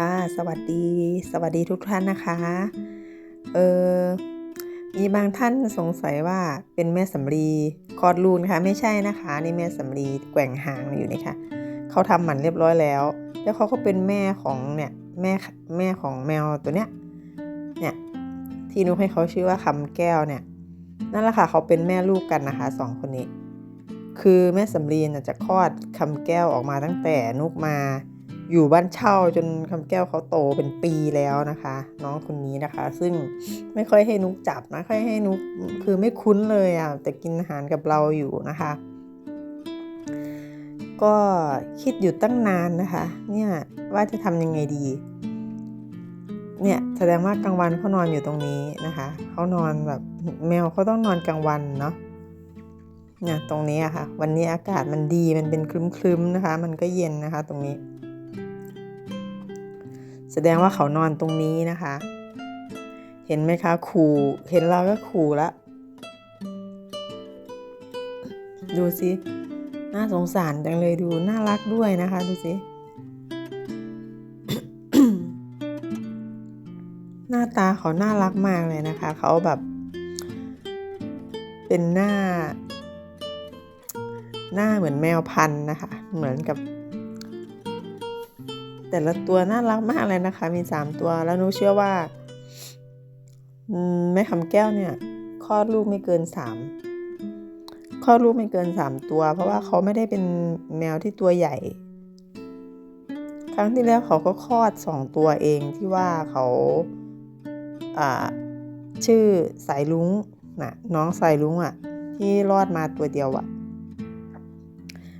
ค่ะ สวัสดี สวัสดีทุกท่านนะคะ เออมีบางท่านสงสัยว่าเป็นแม่สำลีคลอดลูนะคะไม่ใช่นะคะนี่แม่สำลีแกว่งหางอยู่นี่ค่ะเขาทำหมันเรียบร้อยแล้ว แล้วเขาก็เป็นแม่ของเนี่ยแม่แม่ของแมวตัวเนี้ยเนี่ยที่นุกให้เขาชื่อว่าคำแก้วเนี่ยนั่นแหละค่ะเขาเป็นแม่ลูกกันนะคะสองคนนี้ คือแม่สำลีจะคลอดคำแก้วออกมาตั้งแต่นุกมา อยู่บ้านเช่าจนคำแก้วเขาโตเป็นปีแล้วนะคะ น้องคนนี้นะคะ ซึ่งไม่ค่อยให้นุกจับนะค่อยให้นุกคือไม่คุ้นเลยอะแต่กินอาหารกับเราอยู่นะคะ ก็คิดอยู่ตั้งนานนะคะ เนี่ยว่าจะทำยังไงดี เนี่ยแสดงว่ากลางวันเขานอนอยู่ตรงนี้นะคะเขานอนแบบแมวเขาต้องนอนกลางวันเนาะเนี่ยตรงนี้อะค่ะ วันนี้อากาศมันดีมันเป็นคลึ้มๆนะคะ มันก็เย็นนะคะ ตรงนี้ แสดงว่าเขานอนตรงนี้นะคะ เห็นไหมคะขู่เห็นเราก็ขู่ละ ดูสิน่าสงสารจังเลยดูน่ารักด้วยนะคะ ดูสิหน้าตาเขาน่ารักมากเลยนะคะ เขาแบบ เป็นหน้า หน้าเหมือนแมวพันธุ์นะคะ เหมือนกับ แต่ละตัวน่ารักมากเลยนะคะ มีสามตัว แล้วนุเชื่อว่าแม่คำแก้วเนี่ยคลอดลูกไม่เกินสามคลอดลูกไม่เกินสามตัว เพราะว่าเขาไม่ได้เป็นแมวที่ตัวใหญ่ ครั้งที่แล้วเขาก็คลอดสองตัวเองที่ว่าเขาชื่อสายลุงนะน้องสายลุงอะ่ะ ที่รอดมาตัวเดียวอะ่ะ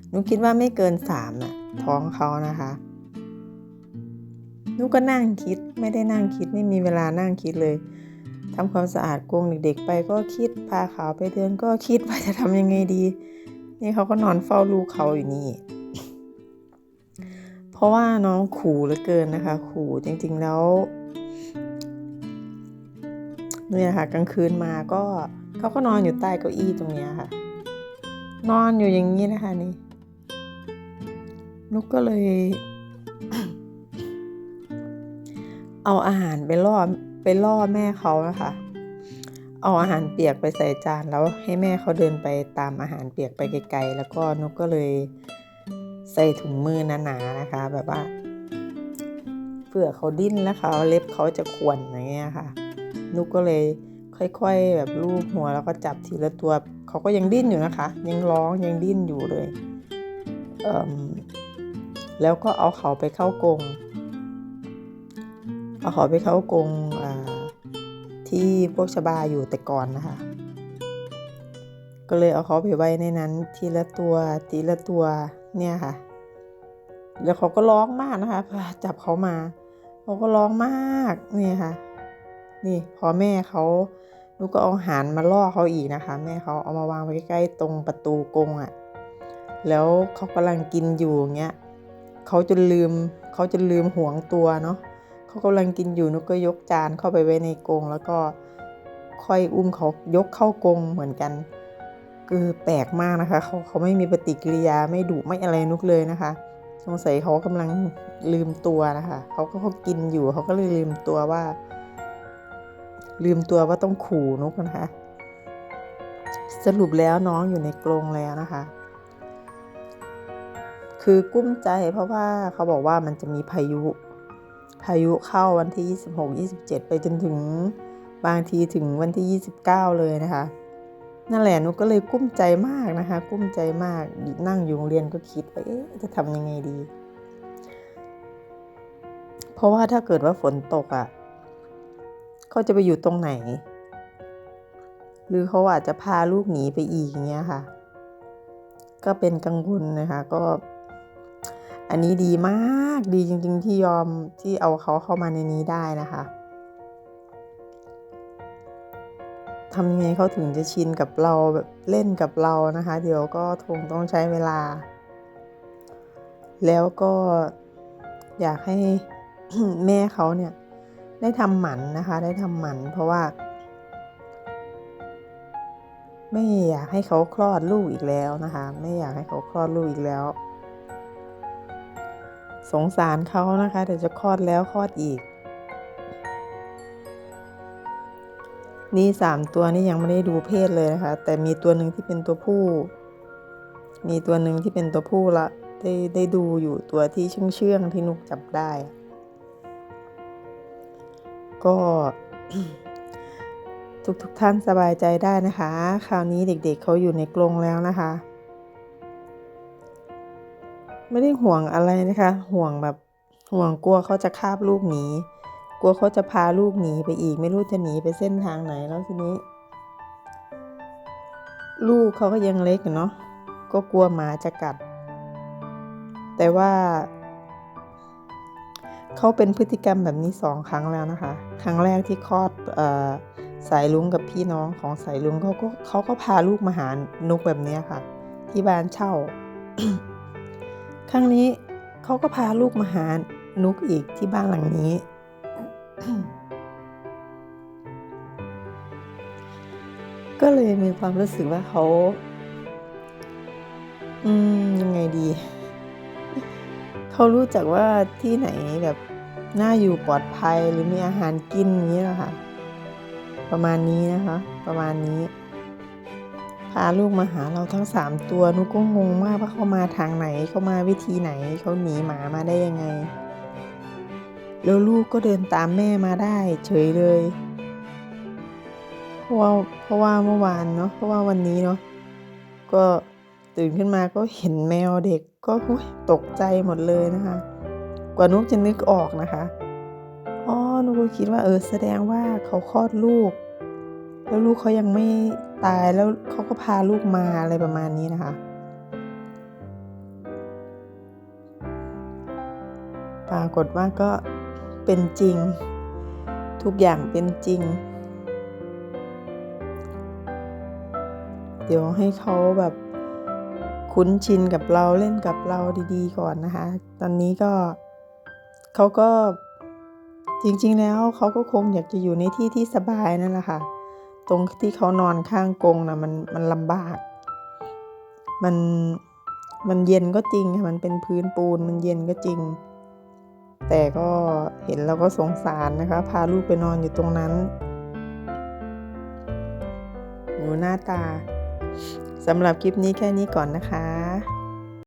หนูคิดว่าไม่เกินสามน่ะท้องเขานะคะ นุกก็นั่งคิดไม่ได้นั่งคิดไม่มีเวลานั่งคิดเลยทำความสะอาดกรงเด็กๆไปก็คิดพาเขาไปเดินก็คิดว่าจะทำยังไงดี นี่เขาก็นอนเฝ้าลูกเขาอยู่นี่ เพราะว่าน้องขู่เหลือเกินนะคะ ขู่จริงๆแล้วเนี่ยค่ะกลางคืนมาก็เขาก็นอนอยู่ใต้เก้าอี้ตรงนี้ค่ะ นอนอยู่อย่างนี้นะคะนี่นุกก็เลย เอาอาหารไปล่อไปล่อแม่เขานะคะเอาอาหารเปียกไปใส่จานแล้วให้แม่เขาเดินไปตามอาหารเปียกไปไกลๆ แล้วก็นุกก็เลยใส่ถุงมือหนาๆนนะคะ แบบว่าเผื่อเขาดิ้นแล้วเขาเล็บเขาจะข่วนอย่างเงี้ยค่ะ นุกก็เลยค่อยๆ แบบลูบหัวแล้วก็จับทีละตัวเขาก็ยังดิ้นอยู่นะคะ ยังร้องยังดิ้นอยู่เลยเแล้วก็เอาเขาไปเข้ากรง เอาขาไปเข้ากงที่พวกชบาอยู่แต่ก่อนนะคะ ก็เลยเอาเขาไปไว้ในนั้น ทีละตัวทีละตัวเนี่ยค่ะ แล้วเขาก็ร้องมากนะคะจับเขามาเขาก็ร้องมากเนี่ยค่ะ นี่พอแม่เขาลูกก็เอาอาหารมาล่อเขาอีกนะคะ แม่เขาเอามาวางไว้ใกล้ๆตรงประตูกรงอะ่ะ แล้วเขากำลังกินอยู่เงี้ยเขาจะลืมเขาจะลืมห่วงตัวเนาะ เขากำลังกินอยู่นุกก็ยกจานเข้าไปไว้ในกรงแล้วก็ค่อยอุ้มเขายกเข้ากรงเหมือนกัน คือแปลกมากนะคะเขาเขาไม่มีปฏิกิริยาไม่ดุไม่อะไรนุกเลยนะคะ สงสัยเขากำลังลืมตัวนะคะเขาก็เขากินอยู่เขาก็เลยลืมตัวว่า ลืมตัวว่าต้องขู่นุกนะคะ สรุปแล้วน้องอยู่ในกรงแล้วนะคะ คือกุ้มใจเพราะว่าเขาบอกว่ามันจะมีพายุ พายุเข้าวันที่ 26 27 ไปจนถึงบางทีถึงวันที่ 29 เลยนะคะ นั่นแหละนุก็เลยกุ้มใจมากนะคะ กุ้มใจมากนั่งอยู่โรงเรียนก็คิดไปเอ๊ะจะทำยังไงดี เพราะว่าถ้าเกิดว่าฝนตกอะ่ะเขาจะไปอยู่ตรงไหน หรือเขาอาจจะพาลูกหนีไปอีกอย่างเงี้ยค่ะ ก็เป็นกังวลนะคะก็ อันนี้ดีมากดีจริง ๆ ที่ยอมที่เอาเขาเข้ามาในนี้ได้นะคะทำยังไงเขาถึงจะชินกับเราแบบเล่นกับเรานะคะ เดี๋ยวก็คงต้องใช้เวลา แล้วก็อยากให้แม่เขาเนี่ย ได้ทำหมันนะคะ ได้ทำหมันเพราะว่า ไม่อยากให้เขาคลอดลูกอีกแล้วนะคะ ไม่อยากให้เขาคลอดลูกอีกแล้ว สงสารเขานะคะ เดี๋ยวจะคลอดแล้วคลอดอีก นี่สามตัวนี่ยังไม่ได้ดูเพศเลยนะคะ แต่มีตัวหนึ่งที่เป็นตัวผู้ มีตัวหนึ่งที่เป็นตัวผู้ละได้ได้ดูอยู่ตัวที่เชื่องเชื่องที่นุกจับได้ ก็ทุกทุกท่านสบายใจได้นะคะ คราวนี้เด็กๆเเขาอยู่ในกรงแล้วนะคะ ไม่ได้ห่วงอะไรนะคะ ห่วงแบบห่วงกลัวเขาจะคาบลูกหนีกลัวเขาจะพาลูกหนีไปอีก ไม่รู้จะหนีไปเส้นทางไหนแล้วทีนี้ ลูกเขาก็ยังเล็กเนาะก็กลัวหมาจะกัด แต่ว่าเขาเป็นพฤติกรรมแบบนี้สองครั้งแล้วนะคะ ครั้งแรกที่คลอดออสายลุงกับพี่น้องของสายลุงเขาก็เขาก็พาลูกมาหานุกแบบนี้ค่ะ ที่บ้านเช่า ครั้งนี้เขาก็พาลูกมาหานุกอีกที่บ้านหลังนี้ ก็เลยมีความรู้สึกว่าเขา อืม ยังไงดี เขารู้จักว่าที่ไหนแบบน่าอยู่ปลอดภัยหรือมีอาหารกินอย่างนี้แหละค่ะ ประมาณนี้นะคะ ประมาณนี้ พาลูกมาหาเราทั้งสามตัวนุกก็งงมากว่าเขามาทางไหนเขามาวิธีไหนเขาหนีหมามาได้ยังไง แล้วลูกก็เดินตามแม่มาได้ เฉยเลยเพราะว่าเพราะว่าเมื่อวานเนาะเพราะว่าวันนี้เนาะก็ตื่นขึ้นมาก็เห็นแมวเด็กก็ตกใจหมดเลยนะคะ กว่านุกจะนึกออกนะคะอ๋อนุกก็คิดว่าเออแสดงว่าเขาคลอดลูก แล้วลูกเขายังไม่ ตายแล้วเขาก็พาลูกมาอะไรประมาณนี้นะคะ ปรากฏว่าก็เป็นจริง ทุกอย่างเป็นจริง เดี๋ยวให้เขาแบบคุ้นชินกับเราเล่นกับเราดีๆ ก่อนนะคะ ตอนนี้ก็เขาก็จริงๆแล้วเขาก็คงอยากจะอยู่ในที่ที่สบายนั่นแหละค่ะ ตรงที่เขานอนข้างกรงนะมันมันลำบาก มันมันเย็นก็จริงค่ะมันเป็นพื้นปูนมันเย็นก็จริง แต่ก็เห็นแล้วก็สงสารนะคะ พาลูกไปนอนอยู่ตรงนั้นดูหน้าตาสำหรับคลิปนี้แค่นี้ก่อนนะคะ